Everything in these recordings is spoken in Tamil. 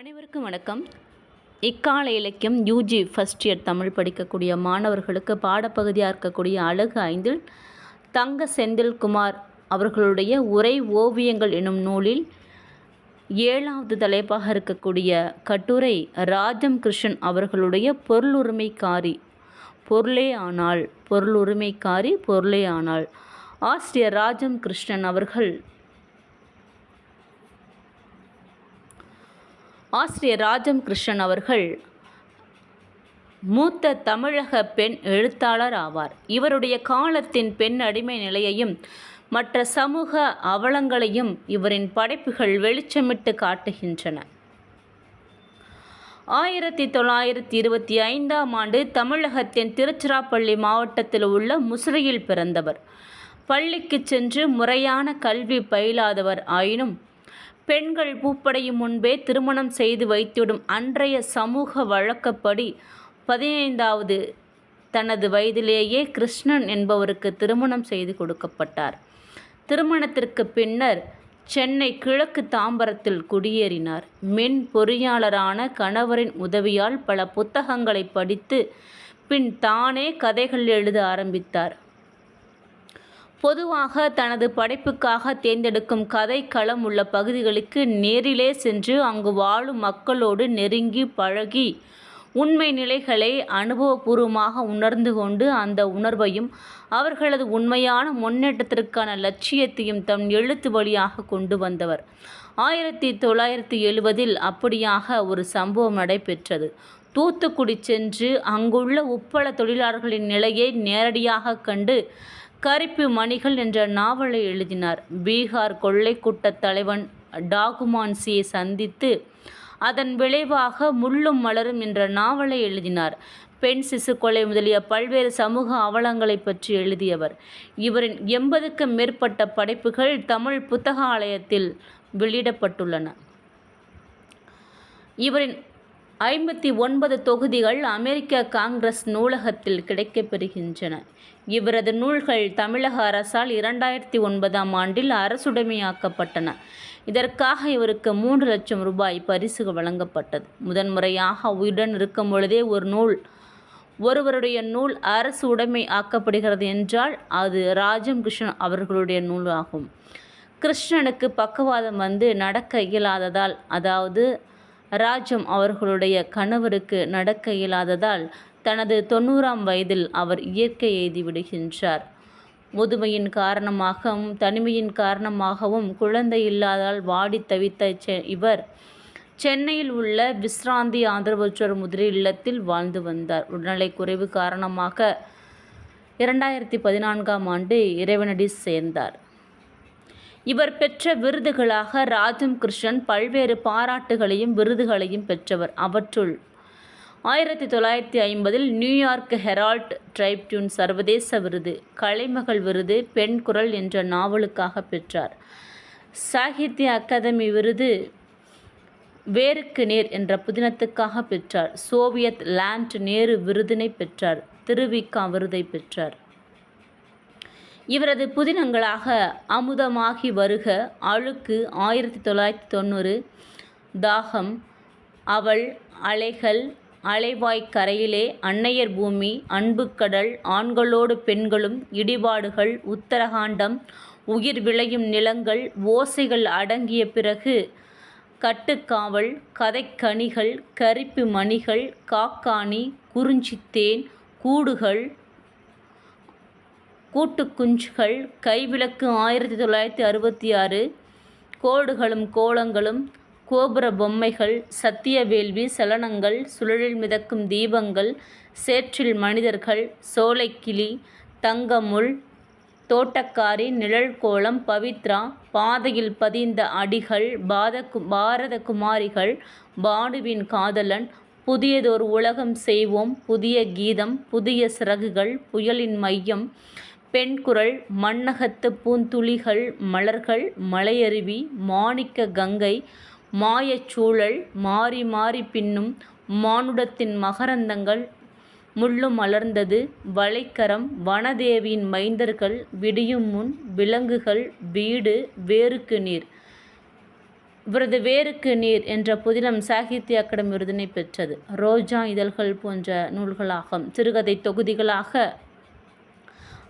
அனைவருக்கும் வணக்கம். இக்கால இலக்கியம் யூஜி ஃபஸ்ட் இயர் தமிழ் படிக்கக்கூடிய மாணவர்களுக்கு பாடப்பகுதியாக இருக்கக்கூடிய அழகு ஐந்தில் தங்க செந்தில்குமார் அவர்களுடைய உரை ஓவியங்கள் எனும் நூலில் ஏழாவது தலைப்பாக இருக்கக்கூடிய கட்டுரை ராஜம் கிருஷ்ணன் அவர்களுடைய பொருளுரிமைக்காரி பொருளே ஆனால் பொருளுரிமைக்காரி பொருளே ஆனால். ஆசிரியர் ராஜம் கிருஷ்ணன் அவர்கள் ஆசிரியர் ராஜம் கிருஷ்ணன் அவர்கள் மூத்த தமிழக பெண் எழுத்தாளர் ஆவார். இவருடைய காலத்தின் பெண் அடிமை நிலையையும் மற்ற சமூக அவலங்களையும் இவரின் படைப்புகள் வெளிச்சமிட்டு காட்டுகின்றன. ஆயிரத்தி தொள்ளாயிரத்தி இருபத்தி ஐந்தாம் ஆண்டு தமிழகத்தின் திருச்சிராப்பள்ளி மாவட்டத்தில் உள்ள முசிறியில் பிறந்தவர். பள்ளிக்கு சென்று முறையான கல்வி பயிலாதவர் ஆயினும் பெண்கள் பூப்படையும் முன்பே திருமணம் செய்து வைத்துவிடும் அன்றைய சமூக வழக்கப்படி பதினைந்தாவது தனது வயதிலேயே கிருஷ்ணன் என்பவருக்கு திருமணம் செய்து கொடுக்கப்பட்டார். திருமணத்திற்கு பின்னர் சென்னை கிழக்கு தாம்பரத்தில் குடியேறினார். மின் பொறியாளரான கணவரின் உதவியால் பல புத்தகங்களை படித்து பின் தானே கதைகள் எழுத ஆரம்பித்தார். பொதுவாக தனது படைப்புக்காக தேர்ந்தெடுக்கும் கதை களம் உள்ள பகுதிகளுக்கு நேரிலே சென்று அங்கு வாழும் மக்களோடு நெருங்கி பழகி உண்மை நிலைகளை அனுபவபூர்வமாக உணர்ந்து கொண்டு அந்த உணர்வையும் அவர்களது உண்மையான முன்னேற்றத்திற்கான லட்சியத்தையும் தம் எழுத்து வழியாக கொண்டு வந்தவர். ஆயிரத்தி தொள்ளாயிரத்தி எழுவதில் அப்படியாக ஒரு சம்பவம் நடைபெற்றது. தூத்துக்குடி சென்று அங்குள்ள உப்பள தொழிலாளர்களின் நிலையை நேரடியாக கண்டு கருப்பு மணிகள் என்ற நாவலை எழுதினார். பீகார் கொள்ளை கூட்டத் தலைவன் டாகுமான்சியை சந்தித்து அதன் விளைவாக முள்ளும் மலரும் என்ற நாவலை எழுதினார். பெண் சிசு கொலை முதலிய பல்வேறு சமூக அவலங்களை பற்றி எழுதியவர். இவரின் எண்பதுக்கும் மேற்பட்ட படைப்புகள் தமிழ் புத்தகாலயத்தில் வெளியிடப்பட்டுள்ளன. இவரின் ஐம்பத்தி ஒன்பது தொகுதிகள் அமெரிக்க காங்கிரஸ் நூலகத்தில் கிடைக்கப்பெறுகின்றன. இவரது நூல்கள் தமிழக அரசால் இரண்டாயிரத்தி ஒன்பதாம் ஆண்டில் அரசுடைமையாக்கப்பட்டன. இதற்காக இவருக்கு மூன்று லட்சம் ரூபாய் பரிசு வழங்கப்பட்டது. முதன்முறையாக உயிருடன் இருக்கும் பொழுதே ஒரு நூல் ஒருவருடைய நூல் அரசு உடைமை ஆக்கப்படுகிறது என்றால் அது ராஜம் கிருஷ்ணன் அவர்களுடைய நூல் ஆகும் கிருஷ்ணனுக்கு பக்கவாதம் வந்து நடக்க இயலாததால் அதாவது ராஜம் அவர்களுடைய கணவருக்கு நடக்க இயலாததால் தனது தொண்ணூறாம் வயதில் அவர் இயற்கை எய்தி விடுகின்றார். முதுமையின் காரணமாகவும் தனிமையின் காரணமாகவும் குழந்தை இல்லாதால் வாடி தவித்த செ இவர் சென்னையில் உள்ள விஸ்ராந்தி ஆதரவற்றோர் முதிரை இல்லத்தில் வாழ்ந்து வந்தார். உடல்நலை குறைவு காரணமாக இரண்டாயிரத்தி பதினான்காம் ஆண்டு இறைவனடி சேர்ந்தார். இவர் பெற்ற விருதுகளாக ராஜம் கிருஷ்ணன் பல்வேறு பாராட்டுகளையும் விருதுகளையும் பெற்றவர் அவற்றுள். ஆயிரத்தி தொள்ளாயிரத்தி ஐம்பதில் நியூயார்க் ஹெரால்ட் ட்ரைப்டியூன் சர்வதேச விருது கலைமகள் விருது பெண் குரல் என்ற நாவலுக்காக பெற்றார். சாகித்ய அகாதமி விருது வேருக்கு நேர் என்ற புதினத்துக்காக பெற்றார். சோவியத் லேண்ட் நேரு விருதினை பெற்றார். திருவிக்கா விருதை பெற்றார். இவரது புதினங்களாக அமுதமாகி வருக அழுக்கு ஆயிரத்தி தொள்ளாயிரத்தி தொண்ணூறு தாகம் அவள் அலைகள் அலைவாய் கரையிலே அன்னையர் பூமி அன்புக்கடல் ஆண்களோடு பெண்களும் இடிபாடுகள் உத்தரகாண்டம் உயிர் விளையும் நிலங்கள் ஓசைகள் அடங்கிய பிறகு கட்டுக்காவல் கதைக்கனிகள் கரிப்பு மணிகள் காக்காணி குறிஞ்சித்தேன் கூடுகள் கூட்டுக்குஞ்சுகள் கைவிளக்கு ஆயிரத்தி தொள்ளாயிரத்தி அறுபத்தி ஆறு கோடுகளும் கோலங்களும் கோபுர பொம்மைகள் சத்தியவேள்வி சலனங்கள் சுழலில் மிதக்கும் தீபங்கள் சேற்றில் மனிதர்கள் சோலைக்கிளி தங்கமுள் தோட்டக்காரி நிழல் கோலம் பவித்ரா பாதையில் பதிந்த அடிகள் பாத பாரத குமாரிகள் பாடுவின் காதலன் புதியதோர் உலகம் செய்வோம் புதிய கீதம் புதிய சிறகுகள் புயலின் மையம் பெண் குரல் மண்ணகத்து பூந்துளிகள் மலர்கள் மலையருவி மாணிக்க கங்கை மாயச்சூழல் மாறி மாறி பின்னும் மானுடத்தின் மகரந்தங்கள் முள்ளு மலர்ந்தது வளைக்கரம் வனதேவியின் மைந்தர்கள் விடியும் முன் விலங்குகள் வீடு வேருக்கு நீர். இவரது வேருக்கு நீர் என்ற புதினம் சாகித்ய அகாடமி விருதினை பெற்றது. ரோஜா இதழ்கள் போன்ற நூல்களாகும். சிறுகதை தொகுதிகளாக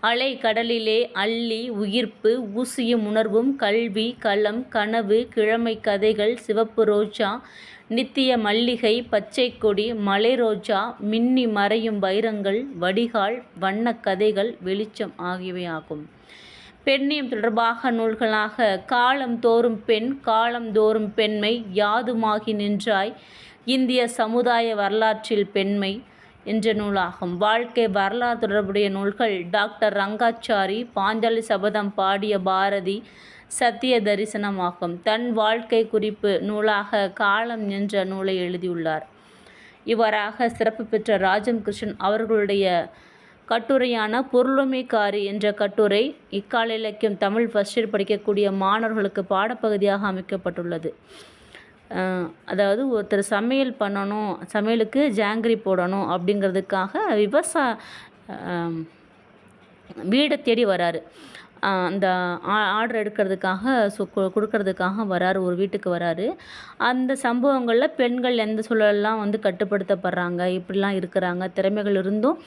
அலை கடலிலே அள்ளி உயிர்ப்பு ஊசியும் உணர்வும் கல்வி களம் கனவு கிழமை கதைகள் சிவப்பு ரோஜா நித்திய மல்லிகை பச்சை கொடி மலை ரோஜா மின்னி மறையும் வைரங்கள் வடிகால் வண்ணக் கதைகள் வெளிச்சம் ஆகியவை ஆகும் பெண்ணியம் தொடர்பாக நூல்களாக காலம் தோறும் பெண் காலம் தோறும் பெண்மை யாதுமாகி நின்றாய் இந்திய சமுதாய வரலாற்றில் பெண்மை என்ற நூலாகும். வாழ்க்கை வரலாறு தொடர்புடைய நூல்கள் டாக்டர் ரங்காச்சாரி பாஞ்சாலி சபதம் பாடிய பாரதி சத்திய தரிசனமாகும். தன் வாழ்க்கை குறிப்பு நூலாக காலம் என்ற நூலை எழுதியுள்ளார். இவ்வாறாக சிறப்பு பெற்ற ராஜம் கிருஷ்ணன் அவர்களுடைய கட்டுரையான பொருளுமைக்காரி என்ற கட்டுரை இக்கால இலக்கியம் தமிழ் ஃபர்ஸ்ட் இயர் படிக்கக்கூடிய மாணவர்களுக்கு பாடப்பகுதியாக அமைக்கப்பட்டுள்ளது. அதாவது ஒருத்தர் சமையல் பண்ணணும் சமையலுக்கு ஜாங்கிரி போடணும் அப்படிங்கிறதுக்காக விவசாய வீடை தேடி வராரு. அந்த ஆர்டர் எடுக்கிறதுக்காக சு கொடுக்கறதுக்காக வராரு ஒரு வீட்டுக்கு வராரு. அந்த சம்பவங்களில் பெண்கள் எந்த சூழலெல்லாம் வந்து கட்டுப்படுத்தப்படுறாங்க இப்படிலாம் இருக்கிறாங்க திறமைகள் இருந்தும்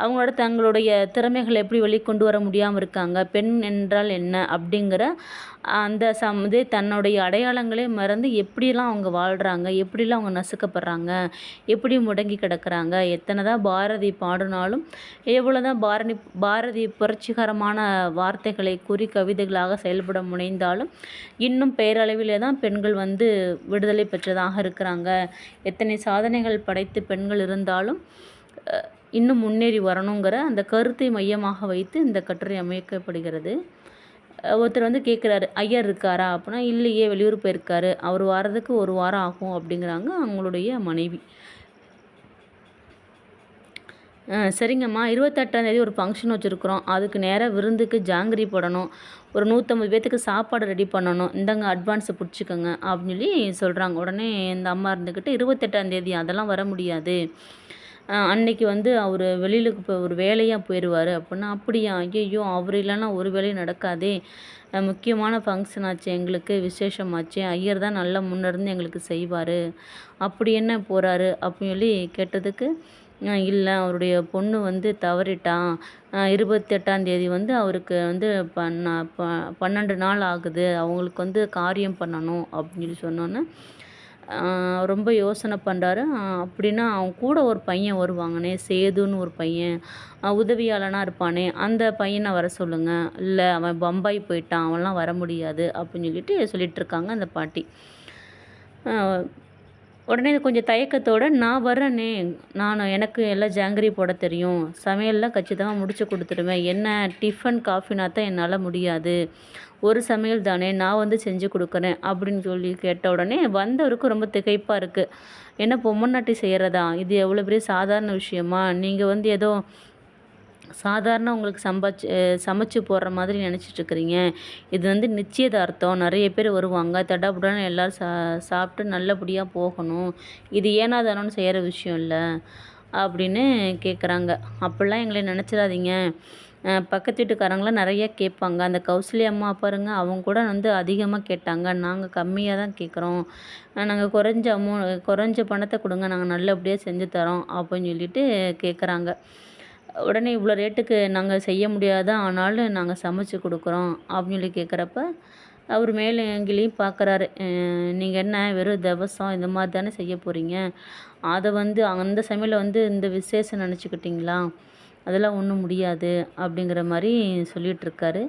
அவங்களோட தங்களுடைய திறமைகளை எப்படி வெளிக்கொண்டு வர முடியாமல் இருக்காங்க? பெண் என்றால் என்ன? அப்படிங்கிற அந்த சம் இது தன்னுடைய அடையாளங்களே மறந்து எப்படிலாம் அவங்க வாழ்கிறாங்க எப்படிலாம் அவங்க நசுக்கப்படுறாங்க? எப்படி முடங்கி கிடக்கிறாங்க? எத்தனை தான் பாரதி பாடினாலும் எவ்வளோ தான் பாரதி பாரதி புரட்சிகரமான வார்த்தைகளை கூறி கவிதைகளாக செயல்பட முனைந்தாலும் இன்னும் பெயரளவிலே தான் பெண்கள் வந்து விடுதலை பெற்றதாக இருக்கிறாங்க. எத்தனை சாதனைகள் படைத்து பெண்கள் இருந்தாலும் இன்னும் முன்னேறி வரணுங்கிற அந்த கருத்தை மையமாக வைத்து இந்த கட்டுரை அமைக்கப்படுகிறது. ஒருத்தர் வந்து கேட்குறாரு ஐயர் இருக்காரா? அப்படின்னா இல்லையே வெளியூர் போயிருக்காரு. அவர் வரதுக்கு ஒரு வாரம் ஆகும் அப்படிங்கிறாங்க அவங்களுடைய மனைவி. சரிங்கம்மா சரிங்கம்மா இருபத்தெட்டாந்தேதி ஒரு ஃபங்க்ஷன் வச்சுருக்குறோம். அதுக்கு நேராக விருந்துக்கு ஜாங்கிரி போடணும். ஒரு நூற்றம்பது பேர்த்துக்கு சாப்பாடு ரெடி பண்ணணும். இந்தாங்க அட்வான்ஸை பிடிச்சிக்கோங்க அப்படின்னு சொல்லி சொல்கிறாங்க உடனே இந்த அம்மா இருந்துக்கிட்டு இருபத்தெட்டாந்தேதி அதெல்லாம் வர முடியாது. அன்னைக்கு வந்து அவர் வெளியில் இப்போ ஒரு வேலையாக போயிடுவார் அப்படின்னா அப்படியா? ஐயையோ அவர் இல்லைன்னா ஒரு வேலையும் நடக்காதே. முக்கியமான ஃபங்க்ஷன் ஆச்சு எங்களுக்கு விசேஷமாச்சு. ஐயர் தான் நல்லா முன்னிருந்து எங்களுக்கு செய்வார். அப்படி என்ன போகிறாரு அப்படின்னு சொல்லி கேட்டதுக்கு இல்லை அவருடைய பொண்ணு வந்து தவறிட்டான் இருபத்தெட்டாம் தேதி வந்து அவருக்கு வந்து பண்ண ப பன்னெண்டு நாள் ஆகுது. அவங்களுக்கு வந்து காரியம் பண்ணணும் அப்படின்னு சொல்லி சொன்னோன்னே ரொம்ப யோசனை பண்ணுறாரு அப்படின்னா அவன் கூட ஒரு பையன் வருவாங்கனே சேதுன்னு ஒரு பையன். உதவியாளனாக இருப்பானே அந்த பையனை வர சொல்லுங்கள் இல்லை அவன் பம்பாய் போயிட்டான் அவன்லாம் வர முடியாது அப்படின்னு சொல்லிட்டு சொல்லிகிட்ருக்காங்க அந்த பாட்டி. உடனே கொஞ்சம் தயக்கத்தோட நான் வர்றேனே நான் எனக்கு எல்லாம் ஜாங்கிரி போட தெரியும். சமையல்லாம் கச்சிதமாக முடிச்சு கொடுத்துருவேன் என்ன டிஃபன் காஃபினா தான் என்னால் முடியாது. ஒரு சமையல் தானே நான் வந்து செஞ்சு கொடுக்குறேன் அப்படின்னு சொல்லி கேட்ட உடனே வந்தவருக்கு ரொம்ப திகைப்பாக இருக்குது என்ன பொம்மநாட்டி செய்கிறதா இது எவ்வளோ பெரிய சாதாரண விஷயமா? நீங்கள் வந்து ஏதோ சாதாரண உங்களுக்கு சம்பாச்சு சமைச்சு போடுற மாதிரி நினச்சிட்ருக்குறீங்க இது வந்து நிச்சயதார்த்தம். நிறைய பேர் வருவாங்க. தடாபுடான எல்லோரும் சா சாப்பிட்டு நல்லபடியாக போகணும். இது ஏனாதானோன்னு செய்கிற விஷயம் இல்லை அப்படின்னு கேட்குறாங்க அப்படிலாம் எங்களை நினச்சிடாதீங்க. பக்கத்து வீட்டுக்காரங்களாம் நிறைய கேட்பாங்க. அந்த கௌசல்யா அம்மா பாருங்க அவங்க கூட வந்து அதிகமாக கேட்டாங்க. நாங்கள் கம்மியாக தான் கேட்குறோம். நாங்கள் குறைஞ்ச அமௌ குறைஞ்ச பணத்தை கொடுங்க. நாங்கள் நல்லபடியாக செஞ்சு தரோம் அப்படின்னு சொல்லிட்டு கேட்குறாங்க. உடனே இவ்வளோ ரேட்டுக்கு நாங்கள் செய்ய முடியாதா? ஆனாலும் நாங்கள் சமைச்சு கொடுக்குறோம் அப்படின்னு சொல்லி கேட்குறப்ப அவர் மேலே எங்கிலையும் பார்க்குறாரு நீங்கள் என்ன வெறும் தவசம் இந்த மாதிரி தானே செய்ய போகிறீங்க அதை வந்து அந்த சமையலை வந்து இந்த விசேஷம் நினச்சிக்கிட்டிங்களா? அதெல்லாம் ஒன்றும் முடியாது அப்படிங்கிற மாதிரி சொல்லிகிட்ருக்காரு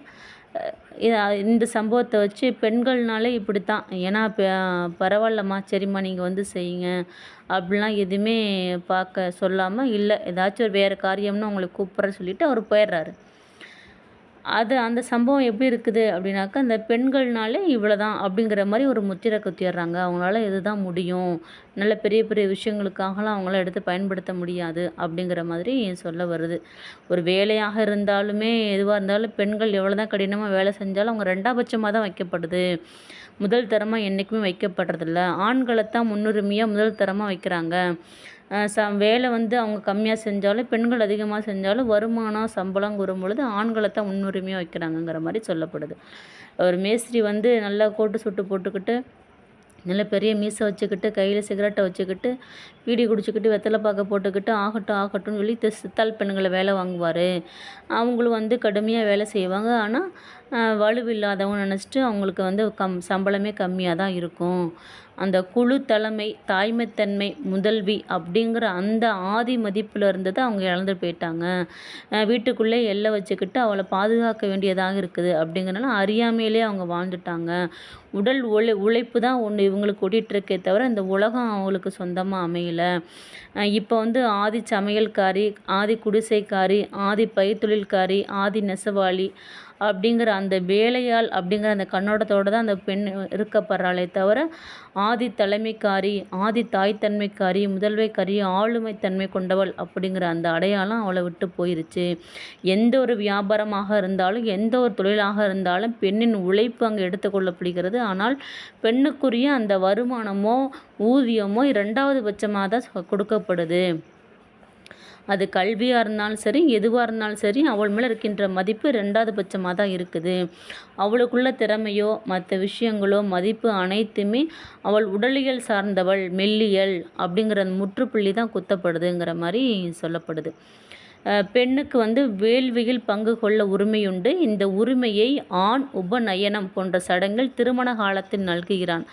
இந்த சம்பவத்தை வச்சு பெண்கள்னாலே இப்படி தான் ஏன்னா இப்போ பரவாயில்லம்மா சரிம்மா நீங்கள் வந்து செய்யுங்க. அப்படிலாம் எதுவுமே பார்க்க சொல்லாமல் இல்லை ஏதாச்சும் ஒரு வேறு காரியம்னு உங்களை கூப்பிட்ற சொல்லிட்டு அவர் போயிடுறாரு. அது அந்த சம்பவம் எப்படி இருக்குது அப்படின்னாக்கா அந்த பெண்கள்னாலே இவ்வளோ தான் அப்படிங்கிற மாதிரி ஒரு முத்திரை குத்திடுறாங்க. அவங்களால இதுதான் முடியும்? நல்ல பெரிய பெரிய விஷயங்களுக்காகலாம் அவங்கள எடுத்து பயன்படுத்த முடியாது அப்படிங்கிற மாதிரி சொல்ல வருது. ஒரு வேலையாக இருந்தாலுமே எதுவாக இருந்தாலும் பெண்கள் எவ்வளோ தான் கடினமாக வேலை செஞ்சாலும் அவங்க ரெண்டாம் பட்சமாக தான் வைக்கப்படுது. முதல் தரமாக என்றைக்குமே வைக்கப்படுறதில்ல. ஆண்களை தான் முன்னுரிமையாக முதல் தரமாக வைக்கிறாங்க. ச வேலை வந்து அவங்க கம்மியாக செஞ்சாலும் பெண்கள் அதிகமாக செஞ்சாலும் வருமானம் சம்பளம் பொழுது ஆண்களை தான் முன்னுரிமையாக வைக்கிறாங்கங்கிற மாதிரி சொல்லப்படுது. ஒரு மேஸ்திரி வந்து நல்லா கோட்டு சுட்டு போட்டுக்கிட்டு நல்ல பெரிய மீசை வச்சுக்கிட்டு கையில் சிகரெட்டை வச்சுக்கிட்டு பீடி குடிச்சிக்கிட்டு வெத்தலை பாக்க போட்டுக்கிட்டு ஆகட்டும் ஆகட்டும்னு சொல்லி சித்தாள் பெண்களை வேலை வாங்குவார். அவங்களும் வந்து கடுமையாக வேலை செய்வாங்க. ஆனால் வலுவில்லாதவங்க நினச்சிட்டு அவங்களுக்கு வந்து கம் சம்பளமே கம்மியாக தான் இருக்கும். அந்த குழு தலைமை தாய்மைத்தன்மை முதல்வி அப்படிங்கிற அந்த ஆதி மதிப்பில் இருந்ததை அவங்க இழந்து போயிட்டாங்க. வீட்டுக்குள்ளே எல்லை வச்சுக்கிட்டு அவளை பாதுகாக்க வேண்டியதாக இருக்குது அப்படிங்கிறனால அறியாமையிலே அவங்க வாழ்ந்துட்டாங்க. உடல் உழை உழைப்பு தான் ஒன்று இவங்களுக்கு ஓடிட்டுருக்கே தவிர இந்த உலகம் அவங்களுக்கு சொந்தமாக அமையலை. இப்போ வந்து ஆதி சமையல்காரி ஆதி குடிசைக்காரி ஆதி பயிர்த்தொழில்காரி ஆதி நெசவாளி அப்படிங்கிற அந்த வேலையாள் அப்படிங்கிற அந்த கண்ணோட்டத்தோடு தான் அந்த பெண் இருக்கப்படுறாளே தவிர ஆதி தலைமைக்காரி ஆதி தாய்த்தன்மைக்காரி முதல்வைக்காரி ஆளுமை தன்மை கொண்டவள் அப்படிங்கிற அந்த அடையாளம் அவளை விட்டு போயிருச்சு. எந்த ஒரு வியாபாரமாக இருந்தாலும் எந்த ஒரு தொழிலாக இருந்தாலும் பெண்ணின் உழைப்பு அங்கே எடுத்துக்கொள்ளப்படுகிறது ஆனால் பெண்ணுக்குரிய அந்த வருமானமோ ஊதியமோ இரண்டாவது பட்சமாக தான் கொடுக்கப்படுது. அது கல்வியாக இருந்தாலும் சரி எதுவாக இருந்தாலும் சரி அவள் மேலே இருக்கின்ற மதிப்பு ரெண்டாவது பட்சமாக தான் இருக்குது. அவளுக்குள்ள திறமையோ மற்ற விஷயங்களோ மதிப்பு அனைத்துமே அவள் உடலியல் சார்ந்தவள் மெல்லியல் அப்படிங்கிற முற்றுப்புள்ளி தான் குத்தப்படுதுங்கிற மாதிரி சொல்லப்படுது. பெண்ணுக்கு வந்து வேள்வியில் பங்கு கொள்ள உரிமையுண்டு. இந்த உரிமையை ஆண் உபநயனம் போன்ற சடங்கில் திருமண காலத்தில் நல்குகிறான்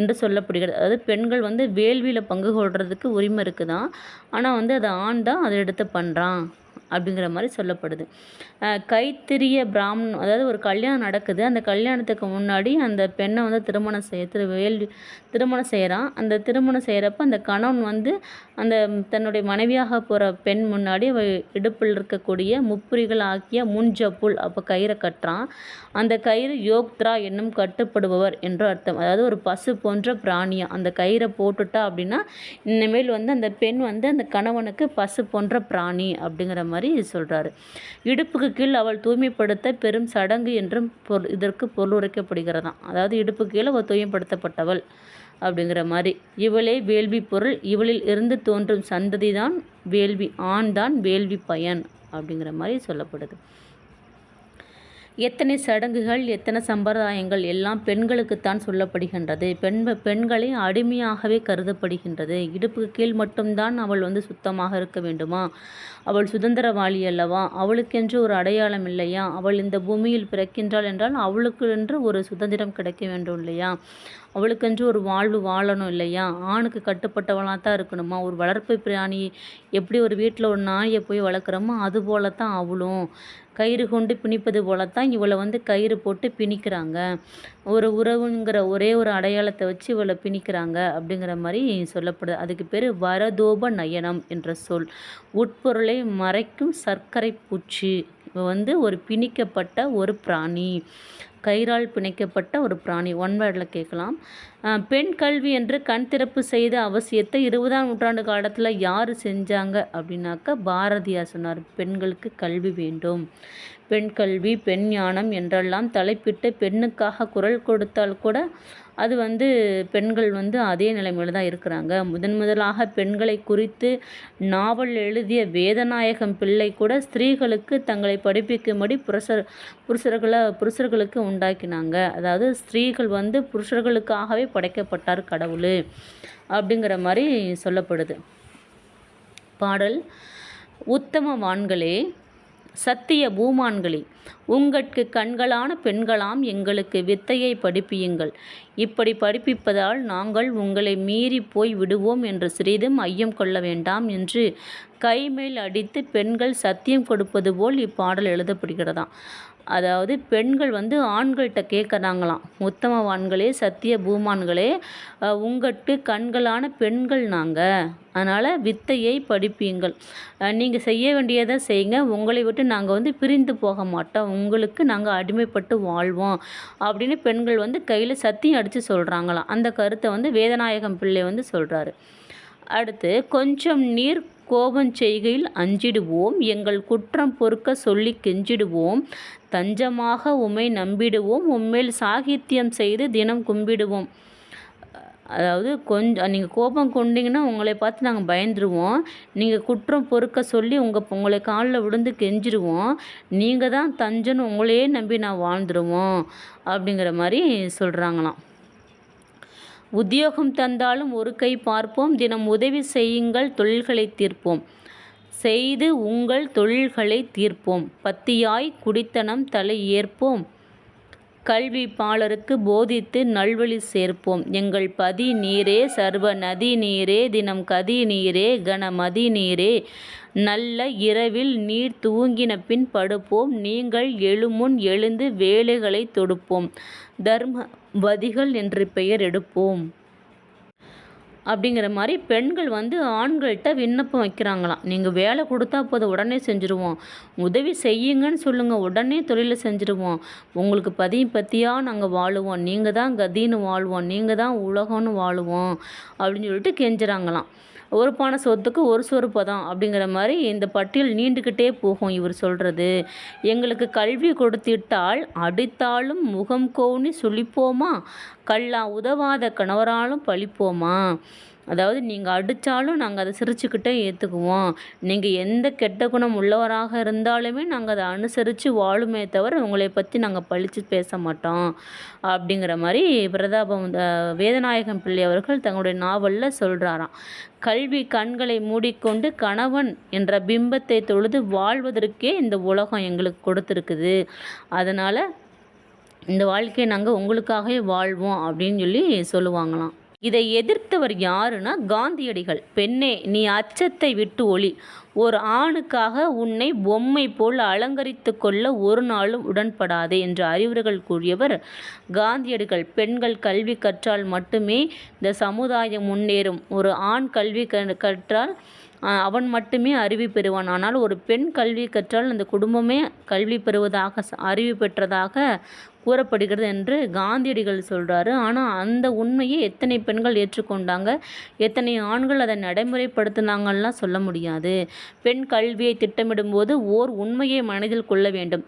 என்று சொல்லப்படுகிறது. அதாவது பெண்கள் வந்து வேள்வியில் பங்கு கொள்றதுக்கு உரிமை இருக்குதான். ஆனால் வந்து அது ஆண் தான் அதை எடுத்து பண்ணுறான் அப்படிங்கிற மாதிரி சொல்லப்படுது. கைத்திரிய பிராமணன் அதாவது ஒரு கல்யாணம் நடக்குது. அந்த கல்யாணத்துக்கு முன்னாடி அந்த பெண்ணை வந்து திருமணம் செய்ய திரு வேல் திருமணம் செய்கிறான் அந்த திருமணம் செய்கிறப்ப அந்த கணவன் வந்து அந்த தன்னுடைய மனைவியாக போகிற பெண் முன்னாடி இடுப்பில் இருக்கக்கூடிய முப்புரிகள் ஆக்கிய முன்ஜப்புல் அப்போ கயிறை கட்டுறான். அந்த கயிறு யோக்த்ரா என்னும் கட்டுப்படுபவர் என்று அர்த்தம். அதாவது ஒரு பசு போன்ற பிராணியா. அந்த கயிறை போட்டுட்டா அப்படின்னா இனிமேல் வந்து அந்த பெண் வந்து அந்த கணவனுக்கு பசு போன்ற பிராணி அப்படிங்கிற மாதிரி சொல்கிறாரு இடுப்புக்கு கீழ் அவள் தூய்மைப்படுத்த பெரும் சடங்கு என்றும் பொருள் இதற்கு பொருள் உரைக்கப்படுகிறதாம். அதாவது இடுப்பு கீழே அவள் தூய்மைப்படுத்தப்பட்டவள் அப்படிங்கிற மாதிரி. இவளே வேள்வி பொருள். இவளில் இருந்து தோன்றும் சந்ததி தான் வேள்வி. ஆண் தான் வேள்வி பயன் அப்படிங்கிற மாதிரி சொல்லப்படுது. எத்தனை சடங்குகள் எத்தனை சம்பிரதாயங்கள் எல்லாம் பெண்களுக்குத்தான் சொல்லப்படுகின்றது. பெண் பெண்களை அடிமையாகவே கருதப்படுகின்றது. இடுப்புக்கு கீழ் மட்டும்தான் அவள் வந்து சுத்தமாக இருக்க வேண்டுமா? அவள் சுதந்திரவாளி அல்லவா? அவளுக்கென்று ஒரு அடையாளம் இல்லையா? அவள் இந்த பூமியில் பிறக்கின்றாள் என்றால் அவளுக்கு என்று ஒரு சுதந்திரம் கிடைக்க வேண்டும் இல்லையா? அவளுக்கென்று ஒரு வாழ்வு வாழணும் இல்லையா? ஆணுக்கு கட்டுப்பட்டவளாக தான் இருக்கணுமா? ஒரு வளர்ப்பு பிராணி எப்படி ஒரு வீட்டில் ஒரு நாயை போய் வளர்க்குறோமோ அது போல தான் அவளும். கயிறு கொண்டு பிணிப்பது போல தான் இவளை வந்து கயிறு போட்டு பிணிக்கிறாங்க. ஒரு உறவுங்கிற ஒரே ஒரு அடையாளத்தை வச்சு இவளை பிணிக்கிறாங்க அப்படிங்கிற மாதிரி சொல்லப்படுது. அதுக்கு பேர் வரதோப நயனம் என்ற சொல். உட்பொருளை மறைக்கும் சர்க்கரை பூச்சி. இவ வந்து ஒரு பிணிக்கப்பட்ட ஒரு பிராணி. கயிறால் பிணைக்கப்பட்ட ஒரு பிராணி. ஒன் வேர்டில் கேட்கலாம். பெண் கல்வி என்று கண் திறப்பு செய்த அவசியத்தை இருபதாம் நூற்றாண்டு காலத்தில் யார் செஞ்சாங்க? அப்படின்னாக்கா பாரதியார் சொன்னார் பெண்களுக்கு கல்வி வேண்டும். பெண் கல்வி பெண் ஞானம் என்றெல்லாம் தலைப்பிட்டு பெண்ணுக்காக குரல் கொடுத்தால் கூட அது வந்து பெண்கள் வந்து அதே நிலைமையில் தான் இருக்கிறாங்க. முதன் முதலாக பெண்களை குறித்து நாவல் எழுதிய வேதநாயகம் பிள்ளை கூட ஸ்திரீகளுக்கு தங்களை படிப்பிக்கும்படி புருஷர் புருஷர்களை புருஷர்களுக்கு உண்டாக்கினாங்க. அதாவது ஸ்திரீகள் வந்து புருஷர்களுக்காகவே படைக்கப்பட்டார் கடவுள் அப்படிங்கிற மாதிரி சொல்லப்படுது. பாடல் உத்தம வான்களே சத்திய பூமான்களே உங்கட்கு கண்களான பெண்களாம் எங்களுக்கு வித்தையை படிப்பியுங்கள். இப்படி படிப்பிப்பதால் நாங்கள் உங்களை மீறி போய் விடுவோம் என்று சிறிதும் ஐயம் கொள்ள வேண்டாம் என்று கைமேல் அடித்து பெண்கள் சத்தியம் கொடுப்பது போல் இப்பாடல் எழுதப்படுகிறதாம். அதாவது பெண்கள் வந்து ஆண்கள்கிட்ட கேட்குறாங்களாம் உத்தமவான்களே சத்திய பூமான்களே உங்கட்டு கண்களான பெண்கள் நாங்கள் அதனால் வித்தையை படிப்பீங்கள். நீங்கள் செய்ய வேண்டியதை செய்யுங்க உங்களை விட்டு நாங்கள் வந்து பிரிந்து போக மாட்டோம். உங்களுக்கு நாங்கள் அடிமைப்பட்டு வாழ்வோம். அப்படின்னு பெண்கள் வந்து கையில் சத்தியம் அடித்து சொல்கிறாங்களாம் அந்த கருத்தை வந்து வேதநாயகம் பிள்ளை வந்து சொல்கிறாரு அடுத்து கொஞ்சம் நீர் கோபம் செய்கையில் அஞ்சிடுவோம். எங்கள் குற்றம் பொறுக்க சொல்லி கெஞ்சிடுவோம். தஞ்சமாக உமை நம்பிடுவோம். உம்மேல் சாகித்யம் செய்து தினம் கும்பிடுவோம். அதாவது கொஞ்சம் நீங்கள் கோபம் கொண்டீங்கன்னா உங்களை பார்த்து நாங்கள் பயந்துருவோம். நீங்கள் குற்றம் பொறுக்க சொல்லி உங்கள் உங்களை காலில் விழுந்து கெஞ்சிருவோம். நீங்கள் தான் தஞ்சன்னு உங்களையே நம்பி நான் வாழ்ந்துருவோம். அப்படிங்கிற மாதிரி சொல்கிறாங்களாம் உத்தியோகம் தந்தாலும் ஒரு கை பார்ப்போம். தினம் உதவி செய்யுங்கள் தொழில்களை தீர்ப்போம். செய்து உங்கள் தொழில்களை தீர்ப்போம். பத்தியாய் குடித்தனம் தலை ஏற்போம். கல்வி பாலருக்கு போதித்து நல்வழி சேர்ப்போம். எங்கள் பதி நீரே சர்வ நதி நீரே தினம் கதி நீரே கனமதி நீரே. நல்ல இரவில் நீர் தூங்கின பின் படுப்போம். நீங்கள் எழுமுன் எழுந்து வேலைகளை தொடுப்போம். தர்ம வதிகள் என்று பெயர் எடுப்போம். அப்படிங்கிற மாதிரி பெண்கள் வந்து ஆண்கள்கிட்ட விண்ணப்பம் வைக்கிறாங்களாம். நீங்கள் வேலை கொடுத்தா போதும் உடனே செஞ்சுருவோம். உதவி செய்யுங்கன்னு சொல்லுங்கள் உடனே தொழிலை செஞ்சுருவோம். உங்களுக்கு பதியும் பத்தியாக நாங்கள் வாழுவோம். நீங்கள் தான் கதின்னு வாழ்வோம். நீங்கள் தான் உலகம்னு வாழுவோம். அப்படின்னு சொல்லிட்டு கெஞ்சுறாங்களாம். ஒரு பானை சொத்துக்கு ஒரு சோறு பதம் அப்படிங்கிற மாதிரி இந்த பட்டியல் நீண்டுக்கிட்டே போகும் இவர் சொல்கிறது எங்களுக்கு கல்வி கொடுத்திட்டால் அடித்தாலும் முகம் கோணி சுழிப்போமா? கல்லா உதவாத கணவராலும் பழிப்போமா? அதாவது நீங்கள் அடித்தாலும் நாங்கள் அதை சிரிச்சுக்கிட்டே ஏற்றுக்குவோம் நீங்கள் எந்த கெட்ட குணம் உள்ளவராக இருந்தாலுமே நாங்கள் அதை அனுசரித்து வாழுமே தவிர உங்களை பற்றி நாங்கள் பழித்து பேச மாட்டோம். அப்படிங்கிற மாதிரி பிரதாபம் வேதநாயகம் பிள்ளை அவர்கள் தங்களுடைய நாவலில் சொல்கிறாராம் கல்வி கண்களை மூடிக்கொண்டு கணவன் என்ற பிம்பத்தை தொழுது வாழ்வதற்கே இந்த உலகம் எங்களுக்கு கொடுத்துருக்குது. அதனால் இந்த வாழ்க்கையை நாங்கள் உங்களுக்காகவே வாழ்வோம் அப்படின்னு சொல்லி சொல்லுவாங்களாம். இதை எதிர்த்தவர் யாருன்னா காந்தியடிகள். பெண்ணே நீ அச்சத்தை விட்டு ஒளி. ஒரு ஆணுக்காக உன்னை பொம்மை போல் அலங்கரித்து கொள்ள ஒரு நாளும் உடன்படாதே என்று அறிவுரைகள் கூறியவர் காந்தியடிகள். பெண்கள் கல்வி கற்றால் மட்டுமே இந்த சமுதாயம் முன்னேறும். ஒரு ஆண் கல்வி கற்றால் அவன் மட்டுமே அறிவு பெறுவான். ஆனால் ஒரு பெண் கல்வி கற்றால் அந்த குடும்பமே கல்வி பெறுவதாக அறிவு பெற்றதாக கூறப்படுகிறது என்று காந்தியடிகள் சொல்கிறாரு ஆனால் அந்த உண்மையை எத்தனை பெண்கள் ஏற்றுக்கொண்டாங்க? எத்தனை ஆண்கள் அதை நடைமுறைப்படுத்தினாங்கலாம் சொல்ல முடியாது. பெண் கல்வியை திட்டமிடும்போது ஓர் உண்மையை மனதில் கொள்ள வேண்டும்.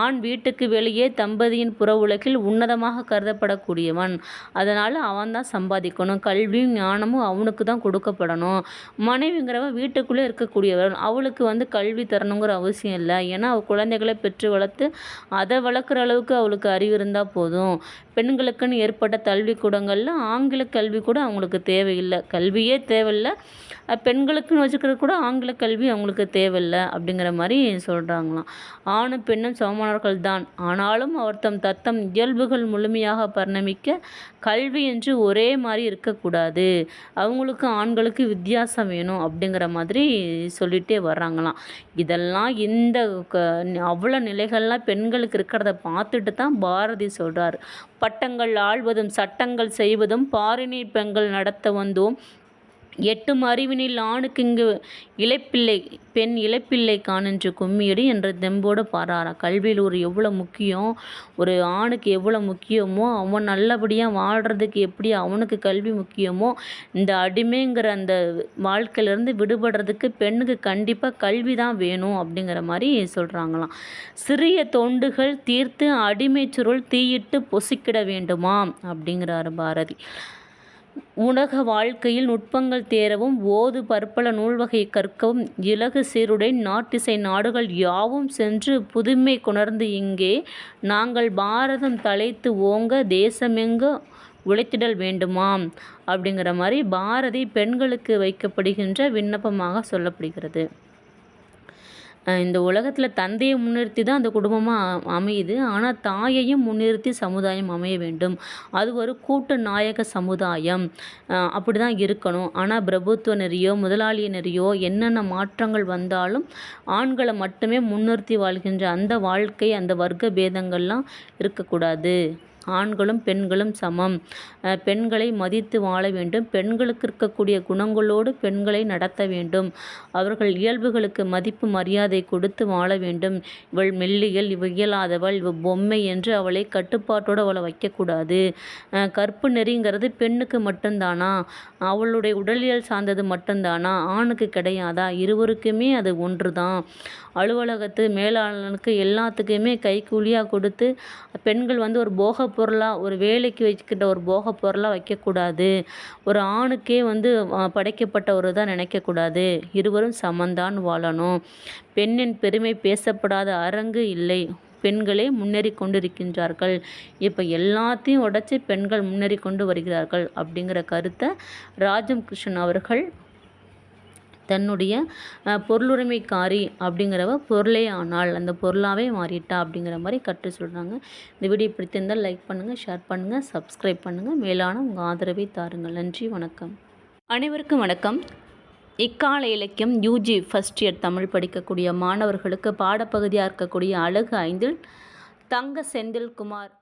ஆண் வீட்டுக்கு வெளியே தம்பதியின் புற உலகில் உன்னதமாக கருதப்படக்கூடியவன். அதனால் அவன் தான் சம்பாதிக்கணும். கல்வியும் ஞானமும் அவனுக்கு தான் கொடுக்கப்படணும். மனைவிங்கிறவன் வீட்டுக்குள்ளே இருக்கக்கூடியவன். அவளுக்கு வந்து கல்வி தரணுங்கிற அவசியம் இல்லை. ஏன்னா அவள் குழந்தைகளை பெற்று வளர்த்து அதை வளர்க்குற அளவுக்கு அவளுக்கு அறிவு இருந்தால் போதும். பெண்களுக்குன்னு ஏற்பட்ட கல்விக்கூடங்களில் ஆங்கில கல்வி கூட அவங்களுக்கு தேவையில்லை. கல்வியே தேவையில்லை. பெண்களுக்குன்னு வச்சுக்கிறது கூட ஆங்கில கல்வி அவங்களுக்கு தேவையில்லை அப்படிங்கிற மாதிரி சொல்கிறாங்களாம் ஆணும் பெண்ணும் சமமானவர்கள் தான் ஆனாலும் அவர் தம் தத்தம் இயல்புகள் முழுமையாக பரிணமிக்க கல்வி என்று ஒரே மாதிரி இருக்கக்கூடாது. அவங்களுக்கு ஆண்களுக்கு வித்தியாசம் வேணும் அப்படிங்கிற மாதிரி சொல்லிகிட்டே வர்றாங்களாம். இதெல்லாம் இந்த க அவ்வளோ நிலைகள்லாம் பெண்களுக்கு இருக்கிறத பார்த்துட்டு தான் பாரதி சொல்கிறார் பட்டங்கள் ஆள்வதும் சட்டங்கள் செய்வதும் பாரினை பெண்கள் நடத்த வந்தோம். எட்டும் அறிவினில் ஆணுக்கு இங்கு இழப்பிள்ளை பெண் இழப்பிள்ளை காணென்று கும்மியடி என்ற தெம்போடு பாராரா. கல்வியில் ஒரு எவ்வளோ முக்கியம்? ஒரு ஆணுக்கு எவ்வளோ முக்கியமோ? அவன் நல்லபடியாக வாழ்கிறதுக்கு எப்படி அவனுக்கு கல்வி முக்கியமோ? இந்த அடிமைங்கிற அந்த வாழ்க்கையிலேருந்து விடுபடுறதுக்கு பெண்ணுக்கு கண்டிப்பாக கல்வி தான் வேணும் அப்படிங்கிற மாதிரி சொல்கிறாங்களாம் சிறிய தொண்டுகள் தீர்த்து அடிமை சுருள் தீயிட்டு பொசிக்கிட வேண்டுமா அப்படிங்கிறாரு பாரதி. உலக வாழ்க்கையில் நுட்பங்கள் தேரவும் ஓது பற்பல நூல்வகை கற்கவும் இலகு சீருடை நாட்டிசை நாடுகள் யாவும் சென்று புதுமை கொணர்ந்து இங்கே நாங்கள் பாரதம் தலைத்து ஓங்க தேசமெங்கு உழைத்திடல் வேண்டுமாம் அப்படிங்கிற மாதிரி பாரதி பெண்களுக்கு வைக்கப்படுகின்ற விண்ணப்பமாக சொல்லப்படுகிறது. இந்த உலகத்தில் தந்தையை முன்னிறுத்தி தான் அந்த குடும்பமாக அமையுது. ஆனால் தாயையும் முன்னிறுத்தி சமுதாயம் அமைய வேண்டும். அது ஒரு கூட்டு நாயக சமுதாயம். அப்படி தான் இருக்கணும். ஆனால் பிரபுத்துவ நெறியோ முதலாளிய நெறியோ என்னென்ன மாற்றங்கள் வந்தாலும் ஆண்களை மட்டுமே முன்னிறுத்தி வாழ்கின்ற அந்த வாழ்க்கை அந்த வர்க்க பேதங்கள்லாம் இருக்கக்கூடாது. ஆண்களும் பெண்களும் சமம். பெண்களை மதித்து வாழ வேண்டும். பெண்களுக்கு இருக்கக்கூடிய குணங்களோடு பெண்களை நடத்த வேண்டும். அவர்கள் இயல்புகளுக்கு மதிப்பு மரியாதை கொடுத்து வாழ வேண்டும். இவள் மெல்லியல் இவ இயலாதவள் இவ பொம்மை என்று அவளை கட்டுப்பாட்டோடு அவளை வைக்கக்கூடாது. கற்பு நெறிங்கிறது பெண்ணுக்கு மட்டும்தானா? அவளுடைய உடலியல் சார்ந்தது மட்டும்தானா? ஆணுக்கு கிடையாதா? இருவருக்குமே அது ஒன்று தான் அலுவலகத்து மேலாளனுக்கு எல்லாத்துக்குமே கைக்கூலியாக கொடுத்து பெண்கள் வந்து ஒரு போக பொருளாக ஒரு வேலைக்கு வச்சுக்கிட்ட ஒரு போக பொருளாக வைக்கக்கூடாது. ஒரு ஆணுக்கே வந்து படைக்கப்பட்டவர் தான் நினைக்கக்கூடாது. இருவரும் சமந்தான் வாழணும். பெண்ணின் பெருமை பேசப்படாத அரங்கு இல்லை. பெண்களே முன்னேறி கொண்டிருக்கின்றார்கள். இப்போ எல்லாத்தையும் உடச்சி பெண்கள் முன்னேறி கொண்டு வருகிறார்கள் அப்படிங்கிற கருத்தை ராஜம் கிருஷ்ணன் அவர்கள் தன்னுடைய பொருளுரிமைக்காரி அப்படிங்கிறவ பொருளே ஆனால் அந்த பொருளாகவே மாறிட்டா அப்படிங்கிற மாதிரி கற்று சொல்கிறாங்க இந்த வீடியோ பிடித்திருந்தால் லைக் பண்ணுங்கள் ஷேர் பண்ணுங்கள் சப்ஸ்கிரைப் பண்ணுங்கள் மேலான உங்கள் ஆதரவை தாருங்கள். நன்றி வணக்கம். அனைவருக்கும் வணக்கம். இக்கால இலக்கியம் யூஜி ஃபஸ்ட் இயர் தமிழ் படிக்கக்கூடிய மாணவர்களுக்கு பாடப்பகுதியாக இருக்கக்கூடிய அழகு ஐந்தில் தங்க செந்தில்குமார்